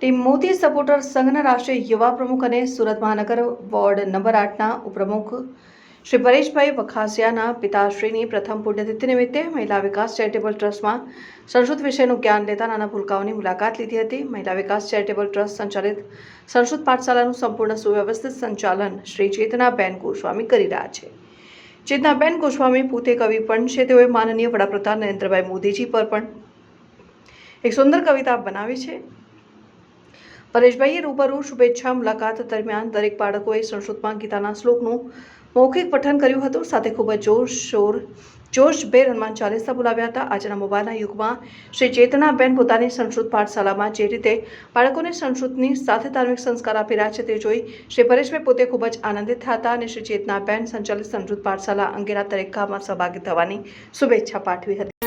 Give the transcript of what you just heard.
Team Modi supporter સંઘના રાષ્ટ્રીય યુવા પ્રમુખ અને સુરત મહાનગર વોર્ડ નંબર આઠના ઉપપ્રમુખ શ્રી પરેશભાઈ વખાસિયાના પિતાશ્રીની પ્રથમ પુણ્યતિથિ નિમિત્તે મહિલા વિકાસ ચેરિટેબલ ટ્રસ્ટમાં સંસ્કૃત વિષયનું જ્ઞાન લેતા નાના ભૂલકાઓની મુલાકાત લીધી હતી. મહિલા વિકાસ ચેરિટેબલ ટ્રસ્ટ સંચાલિત સંસ્કૃત પાઠશાલાનું સંપૂર્ણ સુવ્યવસ્થિત સંચાલન શ્રી ચેતનાબેન ગોસ્વામી કરી રહ્યા છે. ચેતનાબેન ગોસ્વામી પોતે કવિ પણ છે. તેઓએ માનનીય વડાપ્રધાન નરેન્દ્રભાઈ મોદીજી પર પણ એક સુંદર કવિતા બનાવી છે. પરેશભાઈએ રૂબરૂ શુભેચ્છા મુલાકાત દરમિયાન દરેક બાળકોએ સંસ્કૃતમાં ગીતાના શ્લોકનું મૌખિક પઠન કર્યું હતું. સાથે ખૂબ જ જોરશોર જોશભેર હનુમાન ચાલીસા બોલાવ્યા હતા. આજના મોબાઈલના યુગમાં શ્રી ચેતનાબેન પોતાની સંસ્કૃત પાઠશાલામાં જે રીતે બાળકોને સંસ્કૃતની સાથે ધાર્મિક સંસ્કાર આપી રહ્યા છે તે જોઈ શ્રી પરેશભાઈ પોતે ખૂબ જ આનંદિત થયા હતા અને શ્રી ચેતનાબેન સંચાલિત સંસ્કૃત પાઠશાલા અંગેના દરેક કામમાં સહભાગી થવાની શુભેચ્છા પાઠવી હતી.